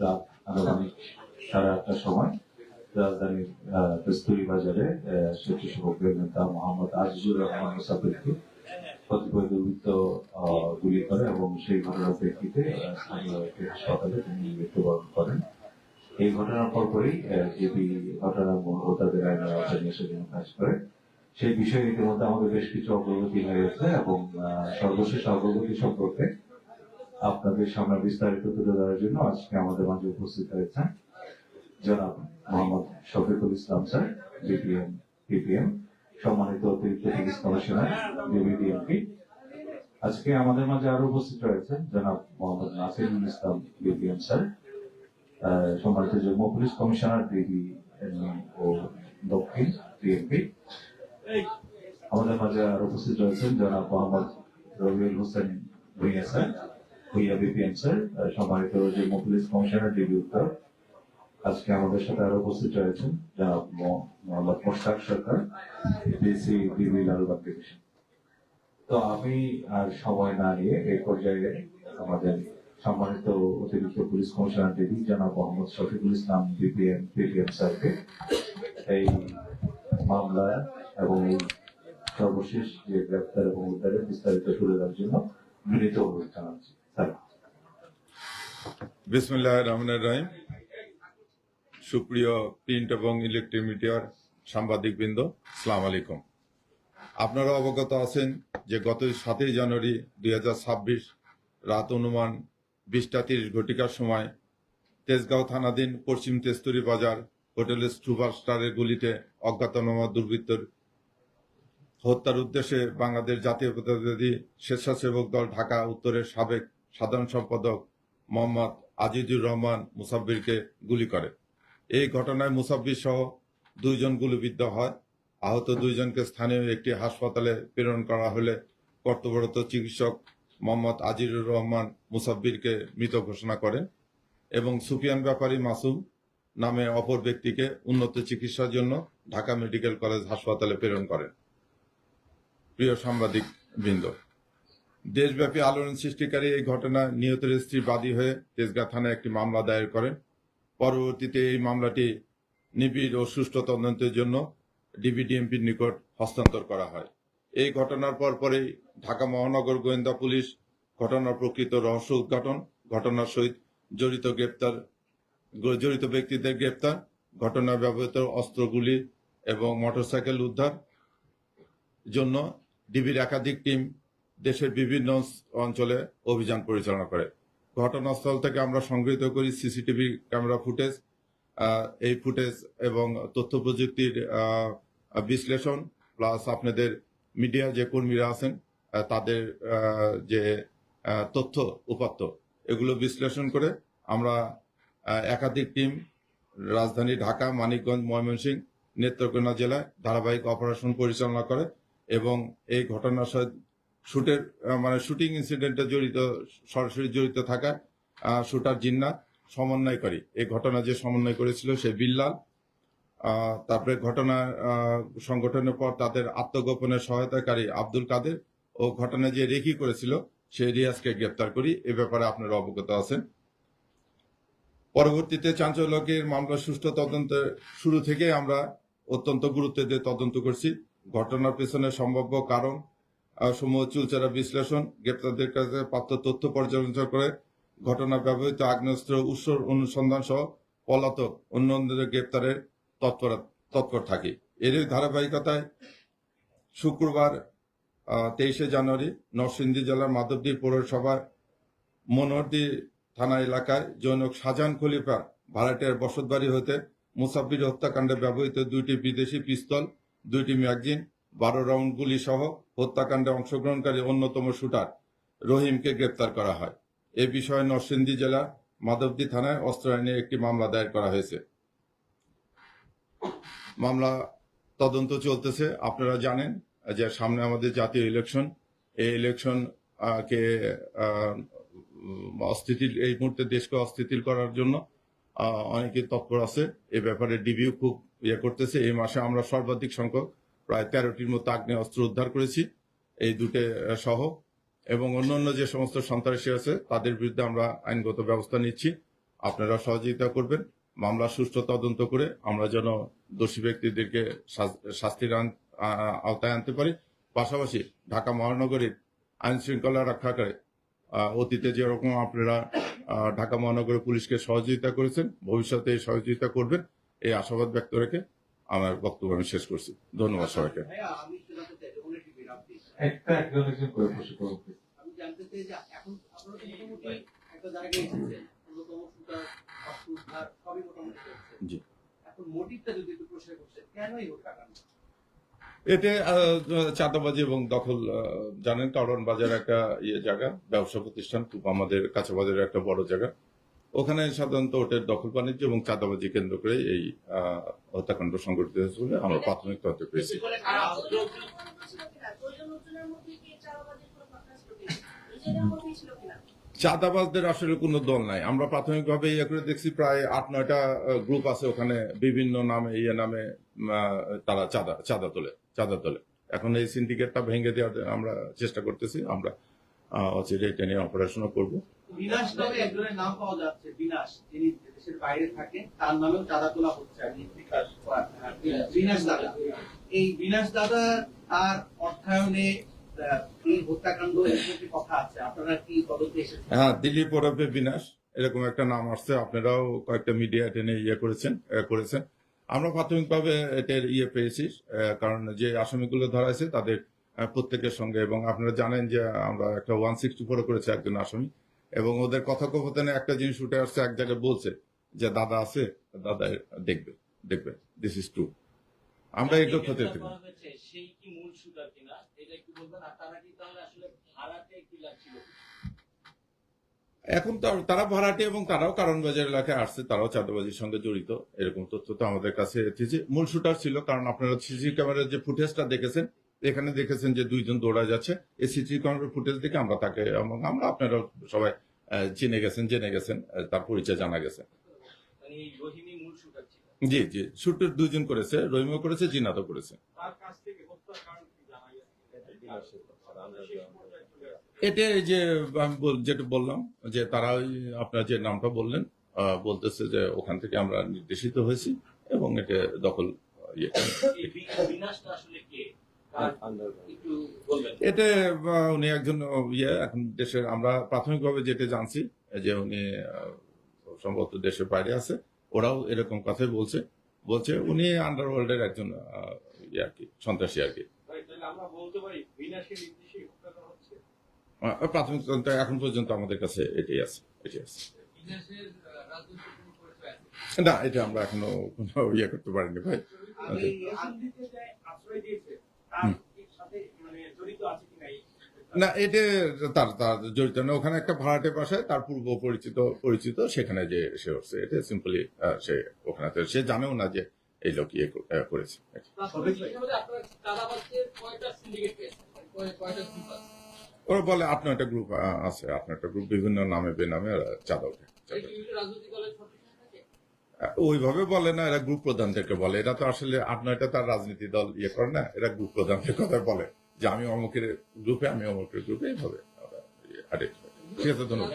রাত আনুমানিক সাড়ে আটটার সময় রাজধানীর আহ, কস্তুরী বাজারে স্বেচ্ছাসেবকের নেতা মোহাম্মদ আজিজুর রহমান মুসাফিরকে কতিপয় দুর্বৃত্ত গুলি করে এবং সেই ঘটনার প্রেক্ষিতে স্থানীয় একটি হাসপাতালে তিনি মৃত্যুবরণ করেন। এই ঘটনার পরপরই জিবি ঘটনার মূল হোতাদের আইনের আওতায় নিয়ে এসে কাজ করে। সেই বিষয়ে ইতিমধ্যে আমাদের বেশ কিছু অগ্রগতি হয়েছে এবং সর্বশেষ অগ্রগতি সম্পর্কে আপনাদের সামনে বিস্তারিত তুলে ধরার জন্য আজকে আমাদের মাঝে উপস্থিত হয়েছেন জনাব Mohammad Shafiqul Islam sir, BPM, PPM, সম্মানিত অতিরিক্ত পুলিশ কমিশনার ডিবিডিএমপি আজকে আমাদের মাঝে আরও উপস্থিত রয়েছেন জনাব মোহাম্মদ নাসিরুল ইসলাম, বিপিএম স্যার সম্মানিত যুগ্ম পুলিশ কমিশনার ডিবি ও দক্ষিণ ডিএমপি আমাদের মাঝে আরও উপস্থিত রয়েছেন জনাব Mohammad Rabiul Hossain Bhuiyan sir Bhuiyan BPM sir সম্মানিত যুগ্ম পুলিশ কমিশনার ডিবি উত্তর। আজকে আমাদের সাথে আরও উপস্থিত রয়েছেন জনাব Mohammad Mushtaq Sarkar, DC DB Lalbagh division. তো আমি আর সময় না নিয়ে এই পর্যায়ে আমাদের সম্মানিত অতিরিক্ত পুলিশ কমিশনার ডিবি জনাব মোহাম্মদ শফিকুল ইসলাম, বিপিএম পিপিএম স্যারকে এই মামলা এবং সর্বশেষ যে গ্রেপ্তার এবং উদ্ধারের বিস্তারিত তুলে দেওয়ার জন্য বিনীত অনুরোধ জানাচ্ছি। বিসমুল্লাহ রহমানের রহিম। সুপ্রিয় প্রিন্ট এবং ইলেকট্রিক মিডিয়ার সাংবাদিকবৃন্দ সালাম আলাইকুম। আপনারা অবগত আছেন যে গত সাতই জানুয়ারি দুই হাজার ছাব্বিশ রাত অনুমান বিশটা তিরিশ ঘটিকার সময় তেজগাঁও থানাধীন পশ্চিম তেস্তুরি বাজার হোটেলের সুপারস্টারের গুলিতে অজ্ঞাতনামা দুর্বৃত্তর হত্যার উদ্দেশ্যে বাংলাদেশ জাতীয়তাবাদী স্বেচ্ছাসেবক দল ঢাকা উত্তরের সাবেক সাধারণ সম্পাদক মোহাম্মদ আজিজুর রহমান মুসাব্বিরকে গুলি করে। এই ঘটনায় মুসাব্বির সহ দুইজন গুলিবিদ্ধ হয়। আহত দুইজনকে স্থানীয় একটি হাসপাতালে প্রেরণ করা হলে কর্তব্যরত চিকিৎসক মোহাম্মদ আজিজুর রহমান মুসাব্বিরকে মৃত ঘোষণা করেন এবং সুফিয়ান ব্যাপারী মাসুম নামে অপর ব্যক্তিকে উন্নত চিকিৎসার জন্য ঢাকা মেডিকেল কলেজ হাসপাতালে প্রেরণ করেন। প্রিয় সাংবাদিক বৃন্দ দেশব্যাপী আলোড়ন সৃষ্টিকারী এই ঘটনায় নিহতের স্ত্রী বাদী হয়ে তেজগাঁ থানায় একটি মামলা দায়ের করেন পরবর্তীতে এই মামলাটি নিবিড় ও সুষ্ঠু তদন্তের জন্য ডিবিডিএমপির নিকট হস্তান্তর করা হয়। এই ঘটনার পর পরেই ঢাকা মহানগর গোয়েন্দা পুলিশ ঘটনার প্রকৃত রহস্য উদ্ঘাটন, ঘটনার সহিত জড়িত গ্রেপ্তার, জড়িত ব্যক্তিদের গ্রেপ্তার ঘটনায় ব্যবহৃত অস্ত্রগুলি এবং মোটরসাইকেল উদ্ধার জন্য ডিবির একাধিক টিম দেশের বিভিন্ন অঞ্চলে অভিযান পরিচালনা করে। ঘটনাস্থল থেকে আমরা সংগৃহীত করি সিসিটিভি ক্যামেরা ফুটেজ এই ফুটেজ এবং তথ্য প্রযুক্তির বিশ্লেষণ, প্লাস আপনাদের মিডিয়া যে কর্মীরা আছেন তাদের যে তথ্য উপাত্ত, এগুলো বিশ্লেষণ করে আমরা একাধিক টিম রাজধানী ঢাকা, মানিকগঞ্জ, ময়মনসিংহ, নেত্রকোনা জেলায় ধারাবাহিক অপারেশন পরিচালনা করে এবং এই ঘটনার সাথে শুটের মানে শুটিং ইনসিডেন্টে জড়িত, সরাসরি জড়িত থাকা শুটার জিন্না সমন্বয়কারী। এই ঘটনা যে সমন্বয় করেছিল সে বিল্লাল। তারপরে ঘটনা সংগঠনের পর তাদের আত্মগোপনের সহায়তাকারী আব্দুল কাদের ও ঘটনা যে রেকি করেছিল সে রিয়াজকে গ্রেপ্তার করি। এ ব্যাপারে আপনারা অবগত আছেন। পরবর্তীতে চাঞ্চল্যকের মামলা সুষ্ঠু তদন্তের শুরু থেকে আমরা অত্যন্ত গুরুত্ব দিয়ে তদন্ত করছি। ঘটনার পেছনে সম্ভাব্য কারণ সমূহ চুলচারা বিশ্লেষণ, গ্রেপ্তারদের কাছে প্রাপ্ত তথ্য পর্যালোচনা করে ঘটনা ব্যবহৃত আগ্নেয়াস্ত্র উৎস অনুসন্ধান সহ পলাতক অন্যদের গ্রেপ্তারের তৎপর তৎপর থাকি। এরই ধারাবাহিকতায় শুক্রবার তেইশে জানুয়ারি নরসিংদী জেলার মাধবদী পৌরসভার মনোহরদী থানা এলাকায় জনক শাহজাহান খলিফা ভাড়াটের বসতবাড়ি হতে মুসাফির হত্যাকাণ্ডে ব্যবহৃত দুইটি বিদেশি পিস্তল, দুইটি ম্যাগজিন বারো রাউন্ড গুলি সহ হত্যাকাণ্ডে অংশগ্রহণকারী অন্যতম শুটার রহিমকে গ্রেপ্তার করা হয়। এ বিষয়ে নরসিংদী জেলা মাধবদী থানায় অস্ত্র আইনে একটি মামলা দায়ের করা হয়েছে। মামলা তদন্ত চলতেছে। আপনারা জানেন যে সামনে আমাদের জাতীয় ইলেকশন এই ইলেকশন কে অস্থিতিল, এই মুহূর্তে দেশকে অস্থিতিল করার জন্য অনেকে তৎপর আছে। এ ব্যাপারে ডিবিও খুব ইয়ে করতেছে। এই মাসে আমরা সর্বাধিক সংখ্যক প্রায় তেরোটির মতো আগ্নেয় অস্ত্র উদ্ধার করেছি এই দুটো সহ। এবং অন্যান্য যে সমস্ত সন্ত্রাসী আছে তাদের বিরুদ্ধে আমরা আইনগত ব্যবস্থা নিচ্ছি। আপনারা সহযোগিতা করবেন। মামলা সুষ্ঠু তদন্ত করে আমরা যেন দোষী ব্যক্তিদেরকে শাস্তির আওতায় আনতে পারি। পাশাপাশি ঢাকা মহানগরীর আইন শৃঙ্খলা রক্ষাকারে আহ, অতীতে যেরকম আপনারা ঢাকা মহানগরী পুলিশকে সহযোগিতা করেছেন ভবিষ্যতে সহযোগিতা করবেন এই আশাবাদ ব্যক্ত রেখে আমার বক্তব্য আমি শেষ করছি। ধন্যবাদ সবাইকে। জি। এখন মোটিভটা যদি একটু প্রশ্ন করছেন কেনই হত্যাকাণ্ড এতে চাঁদাবাজি এবং দখল জানেন কারণ বাজার একটা ইয়ে জায়গা ব্যবসা প্রতিষ্ঠান খুব আমাদের কাছে বাজারের একটা বড় জায়গা। ওখানে সাধারণত ওটের দখল বাণিজ্য এবং চাঁদাবাজি কেন্দ্র করে এই হত্যাকাণ্ড সংঘটিত হয়েছে বলে আমরা প্রাথমিক তথ্য পেয়েছি। চাঁদাবাজদের আসলে কোনো দল নাই। আমরা প্রাথমিকভাবে ইয়ে করে দেখছি প্রায় আট নয়টা গ্রুপ আছে ওখানে। বিভিন্ন নামে ইয়ে নামে তারা চাঁদা চাঁদা তোলে চাঁদা তোলে। এখন এই সিন্ডিকেটটা ভেঙে দেওয়ার আমরা চেষ্টা করতেছি। আমরা অচিরে এটা নিয়ে অপারেশনও করব। হ্যাঁ দিলীপ ওরফে বিনাশ, এরকম একটা নাম আসছে। আপনারাও কয়েকটা মিডিয়া টেনে ইয়ে করেছেন করেছেন। আমরা প্রাথমিকভাবে এটার ইয়ে পেয়েছি কারণ যে আসামিগুলো ধরা হয়েছে তাদের প্রত্যেকের সঙ্গে। এবং আপনারা জানেন যে আমরা একটা ওয়ান সিক্সটি ফোর করেছি একজন আসামি। এবং ওদের কথোপকথনে একটা জিনিস উঠে আসছে এক জায়গায় বলছে যে দাদা আছে দাদা দেখবে দেখবে দিস ইজ ট্রু আমরা এটা কি লাগছিল? এখন তো তারা ভাড়াটে এবং তারাও কারণ বাজার এলাকায় আসছে তারাও চাঁদাবাজির সঙ্গে জড়িত এরকম তথ্য তো আমাদের কাছে এসেছে। মূল শুটার ছিল কারণ আপনারা সিসি ক্যামেরার যে ফুটেজটা দেখেছেন এখানে দেখেছেন যে দুইজন দৌড়া যাচ্ছে। এই সিসি ক্যামেরার ফুটেজ দেখে আমরা তাকে এবং আমরা আপনারা সবাই চিনে গেছেন জেনে গেছেন তার পরিচয় জানা গেছে। মানে জি জি শুটের দুইজন করেছে রহিমও করেছে জিনাতও করেছে। এটা এই যে আমি যেটা বললাম যে তারা ওই আপনার যে নামটা বললেন বলতেছে যে ওখান থেকে আমরা নির্দেশিত হয়েছি এবং এটা দখল ইয়ে এতে উনি একজন ইয়ে এখন দেশের আমরা প্রাথমিকভাবে যেটা জানছি যে উনি সম্ভবত দেশের বাইরে আছে ওরাও এরকম কথাই বলছে। বলছে উনি আন্ডারওয়ার্ল্ডের একজন ইয়ে আর কি সন্ত্রাসী আর কি। প্রাথমিক তদন্তে এখন পর্যন্ত আমাদের কাছে এটাই আছে এটাই আছে। না এটা আমরা এখনও কোনো ইয়ে করতে পারিনি ভাই। আশ্রয় দিয়েছে না, এটা তার তার জড়িত না। ওখানে একটা ভাড়াটে বাসায় তার পূর্ব পরিচিত পরিচিত, সেখানে যে সে হচ্ছে, এটা সিম্পলি সে ওখানে সে জানেও না যে এই লোক ইয়ে করেছে। ওরা বলে, আপনার একটা গ্রুপ আছে। আপনার একটা গ্রুপ বিভিন্ন নামে, বেনামে চাঁদা ওঠে এই বিভিন্ন রাজনৈতিক দলের সদস্য থাকে আহ, ওইভাবে বলে না, এরা গ্রুপ প্রধানদেরকে বলে। এরা তো আসলে আট নয়টা তার রাজনীতি দল ইয়ে করে না, এরা গ্রুপ প্রধানদের কথা বলে। যে আমি অমুকের গ্রুপে আমি অমুকের গ্রুপে এইভাবে ইয়ে। ঠিক আছে, ধন্যবাদ।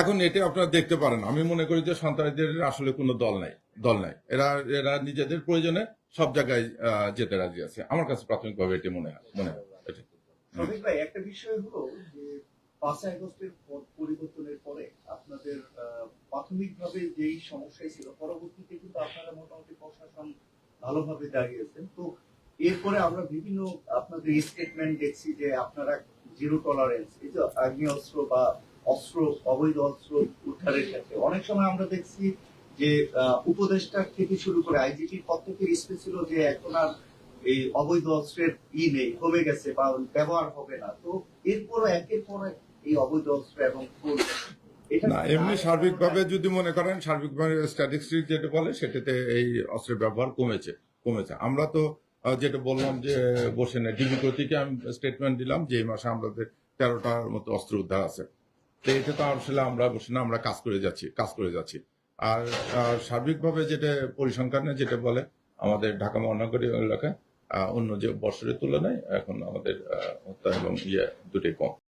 এখন এটা আপনারা দেখতে পারেন। আমি মনে করি যে সন্ত্রাসীদের আসলে কোনো দল নাই দল নাই। এরা এরা নিজেদের প্রয়োজনে সব জায়গায় যেতে রাজি আছে। আমার কাছে প্রাথমিকভাবে এটি মনে হয় মনে হয়। এটা। ভাই একটা বিষয় হলো যে পাঁচই আগস্টের পরিবর্তনের পরে আপনাদের প্রাথমিকভাবে যেই সমস্যাই ছিল পরবর্তীতে কিন্তু আপনারা মোটামুটি প্রশাসন ভালোভাবে দাঁড়িয়েছেন তো এরপরে আমরা বিভিন্ন আপনাদের স্টেটমেন্ট দেখছি যে আপনারা জিরো টলারেন্স এই যে আগ্নেয়াস্ত্র বা অস্ত্র অবৈধ অস্ত্র উদ্ধারের ক্ষেত্রে অনেক সময় আমরা দেখছি যে আহ, উপদেষ্টার থেকে শুরু করে আইজিপির পদ থেকে স্পেস ছিল যে এখন আর এই অবৈধ অস্ত্রের ই নেই কমে গেছে বা ব্যবহার হবে না। তো এরপরও একের পর এই অবৈধ অস্ত্র এবং ফুল না এমনি সার্বিকভাবে যদি মনে করেন সার্বিকভাবে স্ট্যাটিস্টিক যেটা বলে সেটাতে এই অস্ত্রের ব্যবহার কমেছে কমেছে। আমরা তো যেটা বললাম যে বসে না ডিবি কর্তৃকে আমি স্টেটমেন্ট দিলাম যে এই মাসে আমাদের তেরোটার মতো অস্ত্র উদ্ধার আছে। তো এটা তো আসলে আমরা বসে না আমরা কাজ করে যাচ্ছি কাজ করে যাচ্ছি। আর সার্বিকভাবে যেটা পরিসংখ্যানে যেটা বলে আমাদের ঢাকা মহানগরী এলাকায় অন্য যে বছরের তুলনায় এখন আমাদের হত্যা এবং ইয়ে দুটোই কম।